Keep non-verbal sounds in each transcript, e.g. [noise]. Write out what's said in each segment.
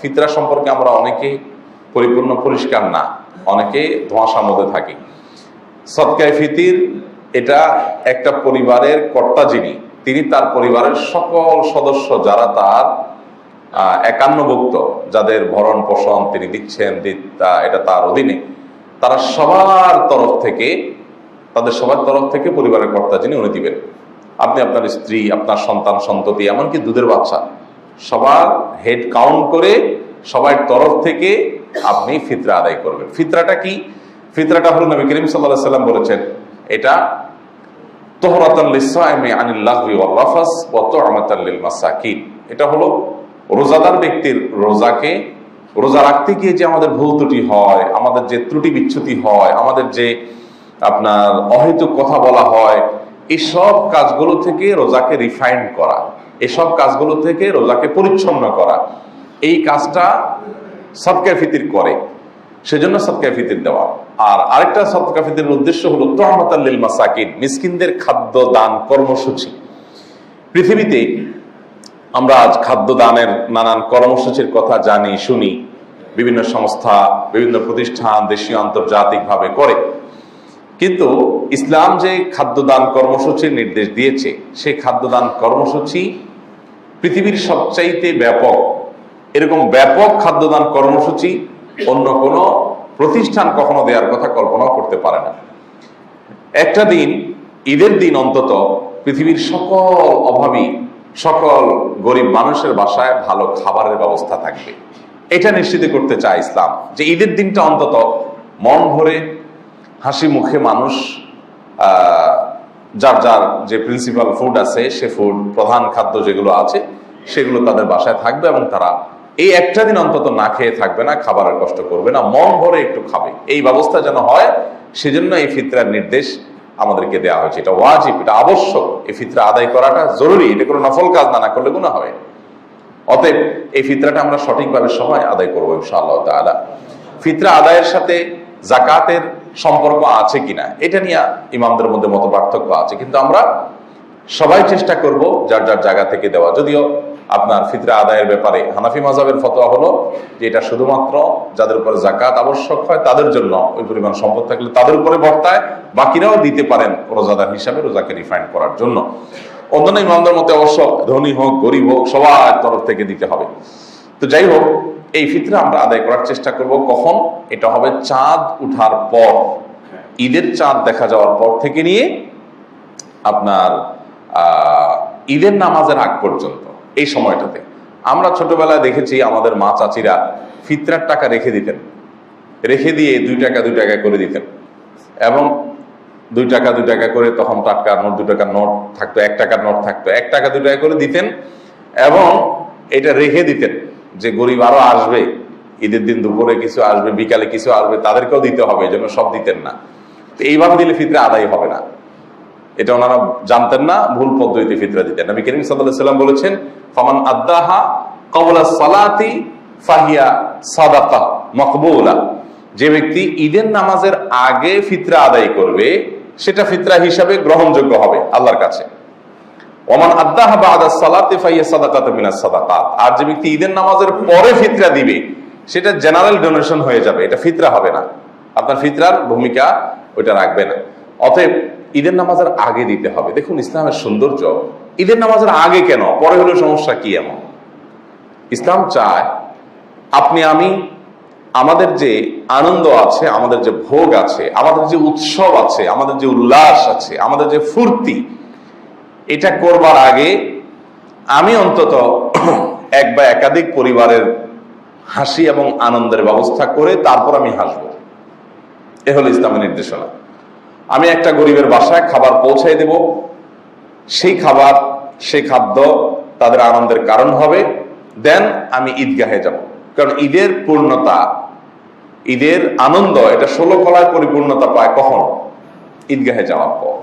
ফিতরা সম্পর্কে আমরা অনেকে পরিপূর্ণ পরিষ্কার না অনেকে ধোঁয়াশার মধ্যে থাকি। সৎকায় ফিতির, এটা একটা পরিবারের কর্তা যিনি, তিনি তার পরিবারের সকল সদস্য যারা তার একান্নভুক্ত, যাদের ভরণ পোষণ তিনি দিচ্ছেন এটা তার অধীনে, তারা সবার তরফ থেকে, তাদের সবার তরফ থেকে পরিবারের কর্তা যিনি, উনি দিবেন। আপনি আপনার স্ত্রী, আপনার সন্তান, সন্ততি, এমনকি দুধের বাচ্চা সবার হেড কাউন্ট করে সবার তরফ থেকে আপনি ফিতরা আদায় করবেন। ফিতরাটা কি? ফিতরাটা হলো নবী করিম সাল্লাহ সাল্লাম বলেছেন, এটা এটা হলো রোজাদার ব্যক্তির রোজাকে, রোজা রাখতে গিয়ে যে আমাদের ভুল ত্রুটি হয়, আমাদের যে ত্রুটি বিচ্ছুতি হয়, আমাদের যে আপনার অহেতুক কথা বলা হয়, এসব কাজগুলো থেকে রোজাকে রিফাইন্ড করা। এসব কাজগুলো থেকে রোজাকে পরিচ্ছন্ন করা। এই কাজটা সবকে ফিতির করে। সেজন্য সদকা ফিতির দেওয়া। আর আরেকটা সদকা ফিতির উদ্দেশ্য হলো তোহমতাল্লিল মাসাকিন, মিসকিনদের খাদ্য দান কর্মসূচি। পৃথিবীতে আমরা আজ খাদ্য দানের নানান কর্মসূচির কথা জানি, শুনি, বিভিন্ন সংস্থা, বিভিন্ন প্রতিষ্ঠান দেশীয় আন্তর্জাতিকভাবে করে। কিন্তু ইসলাম যে খাদ্যদান কর্মসূচির নির্দেশ দিয়েছে সেই খাদ্যদান কর্মসূচি পৃথিবীর সবচাইতে ব্যাপক, এরকম ব্যাপক খাদ্যদান কর্মসূচি অন্য কোনো প্রতিষ্ঠান কখনো দেওয়ার কথা কল্পনাও করতে পারে না। একটা দিন, ঈদের দিন অন্তত, পৃথিবীর সকল অভাবী, সকল গরিব মানুষের বাসায় ভালো খাবারের ব্যবস্থা থাকবে। এটা নিশ্চিত করতে চায় ইসলাম যে ঈদের দিনটা অন্তত মন ভরে, হাসি মুখে মানুষ যার যার যে প্রিন্সিপাল ফুড আছে, সে ফুড প্রধান খাদ্য যেগুলো আছে সেগুলো তাদের বাসায় থাকবে এবং তারা এই একটা দিন অন্তত না খেয়ে থাকবে না, খাবারের কষ্ট করবে না, মন ভরে একটু খাবে। এই ব্যবস্থা যেন হয়, সেজন্য এই ফিতরার নির্দেশ আমাদেরকে দেওয়া হয়েছে। এটা ওয়াজিব, এটা আবশ্যক। এই ফিতরা আদায় করাটা জরুরি। এটা কোনো নফল কাজ না না করলে গুণা হবে অতএব এই ফিতরাটা আমরা সঠিকভাবে সময় আদায় করব ইনশাআল্লাহ তাআলা। ফিতরা আদায়ের সাথে জাকাতের সম্পর্ক আছে কিনা, এটা নিয়ে ইমামদের মধ্যে মত পার্থক্য আছে। কিন্তু আমরা সবাই চেষ্টা করব যার যার জায়গা থেকে দেওয়া। যদিও আপনার ফিতরা আদায়ের ব্যাপারে। হানাফি মাজাবের ফতোয়া হলো যে এটা শুধুমাত্র যাদের উপরে জাকাত আবশ্যক হয়, তাদের জন্য ওই পরিমাণ সম্পদ থাকলে তাদের উপরে বর্তায়, বাকিরাও দিতে পারেন রোজাদার হিসাবে রোজাকে রিফাইন্ড করার জন্য। অন্যান্য ইমামদের মতে অবশ্য ধনী হোক, গরিব হোক, সবার তরফ থেকে দিতে হবে। তো যাই হোক, এই ফিতরা আমরা আদায় করার চেষ্টা করব। কখন? এটা হবে চাঁদ উঠার পর। ঈদের চাঁদ দেখা যাওয়ার পর থেকে নিয়ে আপনার ঈদের নামাজের আগ পর্যন্ত। এই সময়টাতে। আমরা ছোটবেলায় দেখেছি আমাদের মা চাচিরা ফিতরার টাকা রেখে দিতেন। রেখে দিয়ে দুই টাকা দুই টাকা করে দিতেন। এবং দুই টাকা দুই টাকা করে তখন টাটকা নোট দু টাকার নোট থাকতো, এক টাকার নোট থাকতো। এক টাকা, দুই টাকা করে দিতেন এবং এটা রেখে দিতেন যে গরিব আরও আসবে, ঈদের দিন দুপুরে কিছু আসবে, বিকালে কিছু আসবে, তাদেরকেও দিতে হবে, এই জন্য সব দিতেন না। তো এইভাবে দিলে ফিতরা আদায় হবে না। এটা ওনারা জানতেন না, ভুল পদ্ধতিতে ফিতরা দিতেন। নবী করিম সাল্লাম বলেছেন, ফামান আদ্দাহা কবলা সালাতি ফাহিয়া সাদাকা মকবুলা। যে ব্যক্তি ঈদের নামাজের আগে ফিতরা আদায় করবে, সেটা ফিতরা হিসাবে গ্রহণযোগ্য হবে আল্লাহর কাছে। ওমান আদ্দাহা বাদা সালাতে ফাইয়া সাদাকাতু মিনাস সাদাকাত। আর যে ব্যক্তি ঈদের নামাজের পরে ফিতরা দিবে, সেটা জেনারেল ডোনেশন হয়ে যাবে, এটা ফিতরা হবে না। আপনার ফিতরার ভূমিকা ওইটা রাখবে না। অতএব ঈদের নামাজের আগে দিতে হবে। দেখুন, ইসলামের সৌন্দর্য। ঈদের নামাজের আগে কেন? পরে হলে সমস্যা কি এমন? ইসলাম চায়, আপনি, আমি, আমাদের যে আনন্দ আছে, আমাদের যে ভোগ আছে, আমাদের যে উৎসব আছে, আমাদের যে উল্লাস আছে, আমাদের যে ফুর্তি, এটা করবার আগে আমি অন্তত [clears throat] এক বা একাধিক পরিবারের হাসি এবং আনন্দের ব্যবস্থা করে তারপর আমি হাসব। এ হলো ইসলামের নির্দেশনা। আমি একটা গরিবের বাসায় খাবার পৌঁছাই দেব। সেই খাবার, সেই খাদ্য তাদের আনন্দের কারণ হবে। দেন আমি ঈদগাহে যাব। কারণ ঈদের পূর্ণতা, ঈদের আনন্দ, এটা ষোলো কলায় পরিপূর্ণতা পায় কখন? ঈদগাহে যাওয়ার পর।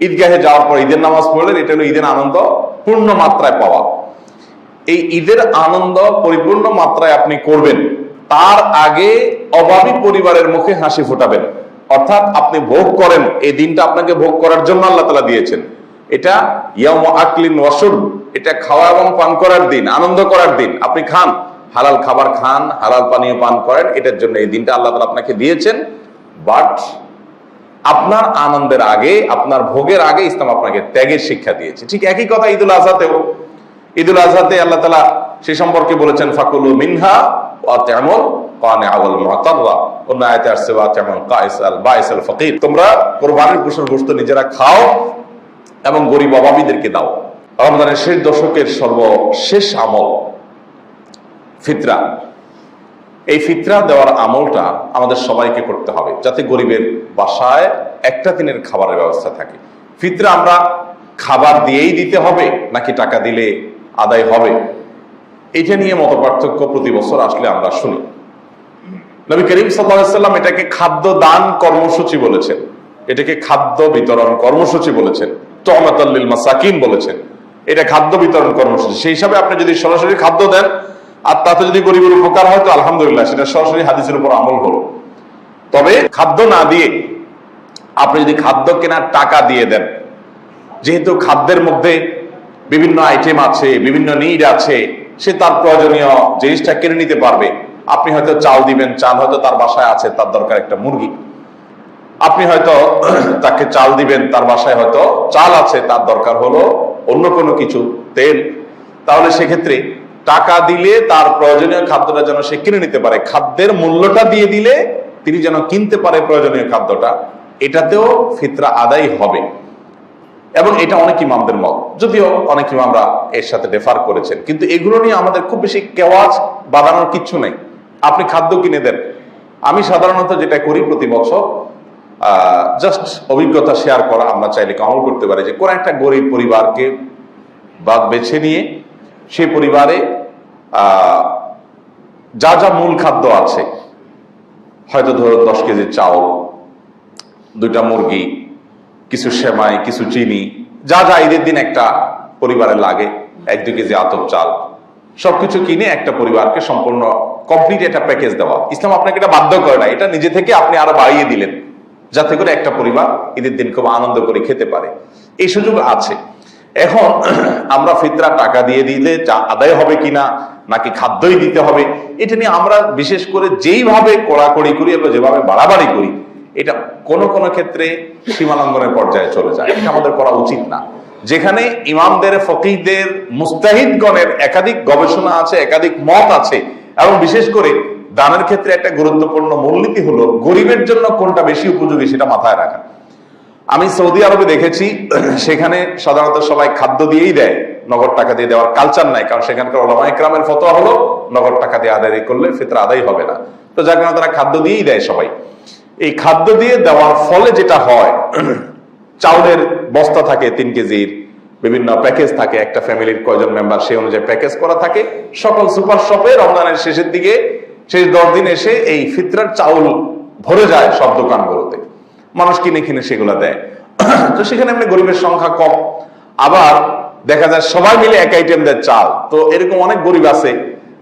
ঈদগাহে যাওয়ার পর ঈদের নামাজ পড়লেন, এটা হলো ঈদের আনন্দ পূর্ণ মাত্রায় পাওয়া। এই ঈদের আনন্দ পরিপূর্ণ মাত্রায় আপনি করবেন। তার আগে অভাবী পরিবারের মুখে হাসি ফোটাবেন। অর্থাৎ আপনি ভোগ করেন, এই দিনটা আপনাকে ভোগ করার জন্য আল্লাহ তালা দিয়েছেন। এটা ইয়াম আকলিন ওয়াসুর এটা খাওয়া এবং পান করার দিন, আনন্দ করার দিন। আপনি খান, হালাল খাবার খান, হালাল পানীয় পান করেন, এটার জন্য এই দিনটা আল্লাহ তালা আপনাকে দিয়েছেন। বাট আপনার আনন্দের আগে, আপনার ভোগের আগে ইসলাম আপনাকে ত্যাগের শিক্ষা দিয়েছে। ঠিক একই কথা ঈদুল আজহাতেও। ঈদুল আজহাতে আল্লাহ তালা সে সম্পর্কে বলেছেন, ফাকুলু মিনহা ওয়া তেমন কানে আওয়াল মুতাররা অন্য আয়াতে আসছে, ওয়া তেমন কাইসাল বাইসাল ফকির। তোমরা কোরবানির পশুর গোশত নিজেরা খাও এবং গরিব অভাবীদেরকে দাও। রমজানের শেষ দশকের সর্বশেষ আমল ফিতরা। এই ফিতরা দেওয়ার আমলটা আমাদের সবাইকে করতে হবে, যাতে গরিবের বাসায় একটা দিনের খাবারের ব্যবস্থা থাকে। ফিতরা আমরা খাবার দিয়েই দিতে হবে, নাকি টাকা দিলে আদায় হবে? এটা নিয়ে মত পার্থক্য প্রতি বছর আসলে আমরা শুনি। নবী করিম সাল্লাম এটাকে খাদ্য দান কর্মসূচি বলেছেন। এটাকে খাদ্য বিতরণ কর্মসূচি বলেছেন। তহমাতাল্লিল মাসাকিন বলেছেন। এটা খাদ্য বিতরণ কর্মসূচি। সেই হিসাবে আপনি যদি সরাসরি খাদ্য দেন, আর তাতে যদি গরিবের উপকার হয়, তো আলহামদুলিল্লাহ, সেটা সরাসরি হাদিসের উপর আমল হলো। তবে খাদ্য না দিয়ে আপনি যদি খাদ্য কেনার টাকা দিয়ে দেন, যেহেতু খাদ্যের মধ্যে বিভিন্ন আইটেম আছে, বিভিন্ন নিড আছে, সে তার প্রয়োজনীয় জিনিসটা কিনে নিতে পারবে। আপনি হয়তো চাল দিবেন, চাল হয়তো তার বাসায় আছে, তার দরকার একটা মুরগি। আপনি হয়তো [clears throat] তাকে চাল দিবেন, তার বাসায় হয়তো চাল আছে, তার দরকার হলো অন্য কোনো কিছু, তেল। তাহলে সেক্ষেত্রে টাকা দিলে তার প্রয়োজনীয় খাদ্যটা যেন সে কিনে নিতে পারে। খাদ্যের মূল্যটা দিয়ে দিলে তিনি যেন কিনতে পারে প্রয়োজনীয় খাদ্যটা, এটাতেও ফিতরা আদায় হবে। এবং এটা অনেক ইমামদের মত, যদিও অনেক ইমামরা এর সাথে ডেফার করেছেন। কিন্তু এগুলো নিয়ে আমাদের খুব বেশি কেওয়াজ বাড়ানোর কিচ্ছু নেই। আপনি খাদ্য কিনে দেন। আমি সাধারণত যেটা করি প্রতি বছর জাস্ট অভিজ্ঞতা শেয়ার করা, আমরা চাইলে আমল করতে পারি যে, কোন একটা গরিব পরিবারকে বাদ বেছে নিয়ে, সে পরিবারে যা যা মূল খাদ্য আছে, হয়তো ধরো দশ কেজি চাউল, দুইটা মুরগি, কিছু সেমাই, কিছু চিনি, যা যা ঈদের দিন একটা পরিবারে লাগে, এক দুই কেজি আতপ চাল, সবকিছু কিনে একটা পরিবারকে সম্পূর্ণ কমপ্লিট একটা প্যাকেজ দেওয়া। ইসলাম আপনাকে এটা বাধ্য করে না এটা নিজে থেকে আপনি আরও বাড়িয়ে দিলেন। যাতে করে একটা পরিবার ঈদের দিন খুব আনন্দ করে খেতে পারে। এই সুযোগ আছে। এখন [clears throat] আমরা ফিতরা টাকা দিয়ে দিলে আদায় হবে কিনা, নাকি খাদ্যই দিতে হবে, এটা নিয়ে আমরা বিশেষ করে যেইভাবে কড়াকড়ি করি এবং যেভাবে বাড়াবাড়ি করি, এটা কোন কোন ক্ষেত্রে সীমালঙ্ঘনের পর্যায়ে চলে যায়। এটা আমাদের করা উচিত না। যেখানে ইমামদের ফকিরদের মুস্তাহিদগণের একাধিক গবেষণা আছে, একাধিক মত আছে এবং বিশেষ করে দানের ক্ষেত্রে একটা গুরুত্বপূর্ণ মূলনীতি হলো গরিবের জন্য কোনটা বেশি উপযোগী সেটা মাথায় রাখা। আমি সৌদি আরবে দেখেছি, [clears throat] সেখানে সাধারণত সবাই খাদ্য দিয়েই দেয়, নগদ টাকা দিয়ে দেওয়ার কালচার নাই, কারণ সেখানকার ওলামা ইকরামের ফতোয়া হলো, নগদ টাকা দিয়ে আদায় করলে ফিতরা আদায় হবে না। তো যার কারণে তারা খাদ্য দিয়েই দেয় সবাই। এই খাদ্য দিয়ে দেওয়ার ফলে যেটা হয়, [clears throat] চাউলের বস্তা থাকে তিন কেজির বিভিন্ন প্যাকেজ থাকে, একটা ফ্যামিলির কয়জন মেম্বার সেই অনুযায়ী প্যাকেজ করা থাকে। সকল সুপার শপে রমজানের শেষের দিকে, শেষ দশ দিন এসে এই ফিতরার চাউল ভরে যায় সব দোকানগুলোতে। মানুষ কিনে কিনে সেগুলো দেয়। [clears throat] তো সেখানে এমনি গরিবের সংখ্যা কম। আবার দেখা যায় সবাই মিলে এক আইটেম দেয় চাল। তো এরকম অনেক গরিব আছে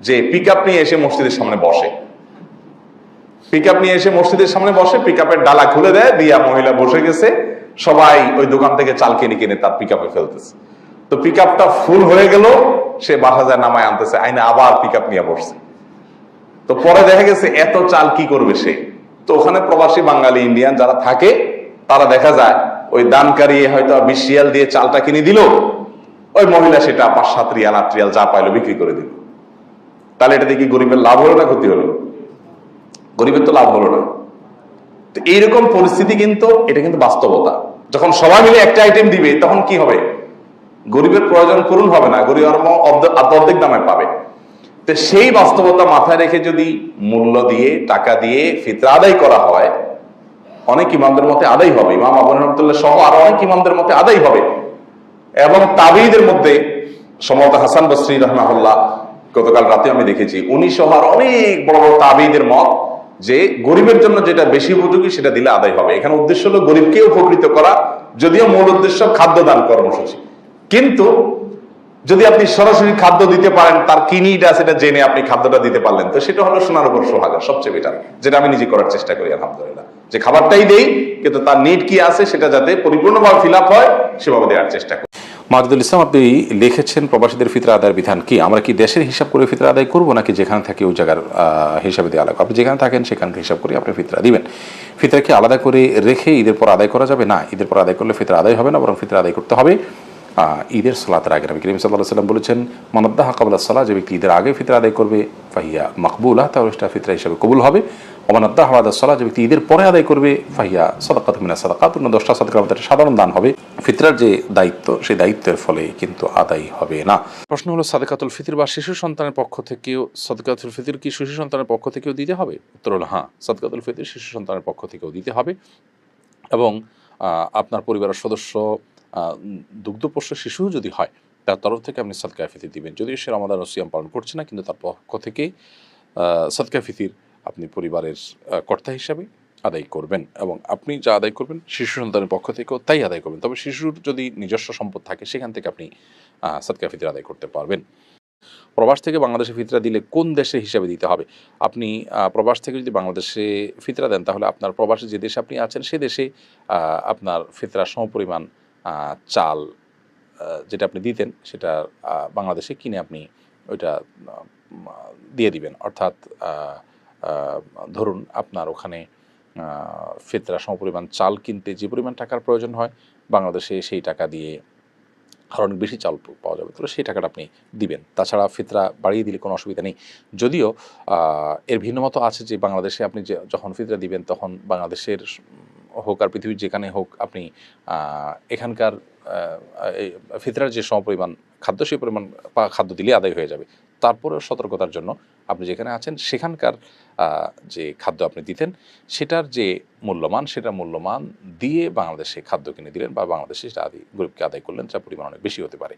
যে পিক নিয়ে এসে মসজিদের সামনে বসে। পিক নিয়ে এসে মসজিদের সামনে বসে পিক ডালা খুলে দেয়, দিয়া মহিলা বসে গেছে। সবাই ওই দোকান থেকে চাল কিনে কিনে তার পিক ফেলতেছে। তো পিক আপটা ফুল হয়ে গেল, সে বাসা যায় নামায় আনতেছে, আইনে আবার পিক আপ নিয়ে বসছে। তো পরে দেখা গেছে এত চাল কি করবে সে? তো ওখানে প্রবাসী বাঙালি ইন্ডিয়ান যারা থাকে, তারা দেখা যায় ওই দানকারী হয়তো বিশ রিয়াল দিয়ে চালটা কিনে দিল, ওই মহিলা সেটা পাঁচ সাত রিয়াল, আট রিয়াল যা পাইলো বিক্রি করে দিল। তাহলে এটা দেখি গরিবের লাভ হলো না ক্ষতি হলো? গরিবের তো লাভ হলো না। তো এইরকম পরিস্থিতি কিন্তু, এটা কিন্তু বাস্তবতা। যখন সবাই মিলে একটা আইটেম দিবে, তখন কি হবে? গরিবের প্রয়োজন পূরণ হবে না, গরিব অর্ধেক দামে পাবে। তো সেই বাস্তবতা মাথায় রেখে যদি মূল্য দিয়ে, টাকা দিয়ে ফিতরা আদায় করা হয়, অনেক ইমামদের মতে আদায় হবে। ইমাম আবু রহমতুল্লাহ সহ আরও অনেক ইমামদের মতে আদায় হবে। এবং তাবিদের মধ্যে সম্ভবত হাসান বসরি রহমাহুল্লাহ, গতকাল রাতে আমি দেখেছি, উনি সহ আর অনেক বড় বড় তাবিদের মত যে গরিবের জন্য যেটা বেশি উপযোগী সেটা দিলে আদায় হবে। এখানে উদ্দেশ্য হলো গরিবকে উপকৃত করা, যদিও মূল উদ্দেশ্য খাদ্য দান কর্মসূচি। কিন্তু যদি আপনি সরাসরি খাদ্য দিতে পারেন, তার কি নিড আছে সেটা জেনে আপনি খাদ্যটা দিতে পারলেন, তো সেটা হলো সোনার উপর সোহাগা, সবচেয়ে বেটার যেটা আমি নিজে করার চেষ্টা করি, আলহামদুলিল্লাহ। যে খাবারটাই দেই, কিন্তু তার নিড কি আছে সেটা যাতে পরিপূর্ণভাবে ফিল আপ হয়, সেভাবে দেওয়ার চেষ্টা করি। মাজদুল ইসলাম, আপনি লিখেছেন প্রবাসীদের ফিতরা আদায়ের বিধান কি? আমরা কি দেশের হিসাব করে ফিতরা আদায় করব নাকি যেখানে থাকি ওই জায়গার হিসাবে দিয়ে আলাদা আপনি যেখানে থাকেন সেখানকার হিসাব করে আপনি ফিতরা দিবেন। ফিতরা কি আলাদা করে রেখে ঈদের পর আদায় করা যাবে? না, ঈদের পর আদায় করলে ফিতরা আদায় হবে না, বরং ফিতরা আদায় করতে হবে। ঈদের সালাতের আগে নবী করিম সাল্লাহ সাল্লাম বলেছেন মানদ্দাহ কাবুল্লাহ সাল্লাহ যে ব্যক্তি ঈদের আগে ফিতরা আদায় করবে, ফাহিয়া মাকবুলা তাহলে সেটা ফিতরা হিসাবে কবুল হবে। অমানদ্দাহ আলাদা সাল্লাহ যে ব্যক্তি ঈদের পরে আদায় করবে, ফাহিয়া সদাকাত মিনা সদাকাত অন্য দশটা সদকার সাধারণ দান হবে। ফিতরার যে দায়িত্ব, সেই দায়িত্বের ফলে কিন্তু আদায় হবে না। প্রশ্ন হলো, সাদকাতুল ফিতর বা শিশু সন্তানের পক্ষ থেকেও, সদকাতুল ফিতর কি শিশু সন্তানের পক্ষ থেকেও দিতে হবে? উত্তর হলো হ্যাঁ সদকাতুল ফিতর শিশু সন্তানের পক্ষ থেকেও দিতে হবে। এবং আপনার পরিবারের সদস্য দুগ্ধপোষ্য শিশু যদি হয়, তার তরফ থেকে আপনি সদকায় ফিতির দিবেন। যদিও সে রমাদান সিয়াম পালন করছে না, কিন্তু তার পক্ষ থেকে সদকায় ফিতির আপনি পরিবারের কর্তা হিসাবে আদায় করবেন এবং আপনি যা আদায় করবেন শিশু সন্তানের পক্ষ থেকেও তাই আদায় করবেন। তবে শিশুর যদি নিজস্ব সম্পদ থাকে, সেখান থেকে আপনি সদকা ফিতর আদায় করতে পারবেন। প্রবাস থেকে বাংলাদেশে ফিতরা দিলে কোন দেশে হিসাবে দিতে হবে? আপনি প্রবাস থেকে যদি বাংলাদেশে ফিতরা দেন, তাহলে আপনার প্রবাসে যে দেশে আপনি আছেন, সে দেশে আপনার ফিতরা সমপরিমাণ চাল যেটা আপনি দিতেন, সেটা বাংলাদেশে কিনে আপনি ওইটা দিয়ে দিবেন। অর্থাৎ ধরুন আপনার ওখানে ফিতরা সমপরিমাণ চাল কিনতে যে পরিমাণ টাকার প্রয়োজন হয়, বাংলাদেশে সেই টাকা দিয়ে আর অনেক বেশি চাল পাওয়া যাবে, তাহলে সেই টাকাটা আপনি দিবেন। তাছাড়া ফিতরা বাড়িয়ে দিলে কোনো অসুবিধা নেই। যদিও এর ভিন্ন মতো আছে যে বাংলাদেশে আপনি যে, যখন ফিতরা দিবেন তখন বাংলাদেশের হোক আর পৃথিবীর যেখানে হোক আপনি এখানকার ফিতরার যে সমপরিমাণ খাদ্য, সেই পরিমাণ খাদ্য দিলে আদায় হয়ে যাবে। তারপরেও সতর্কতার জন্য আপনি যেখানে আছেন, সেখানকার যে খাদ্য আপনি দিতেন, সেটার যে মূল্যমান, সেটা মূল্যমান দিয়ে বাংলাদেশে খাদ্য কিনে দিলেন বা বাংলাদেশে সেটা আদি গরিবকে আদায় করলেন যা পরিমাণ অনেক বেশি হতে পারে।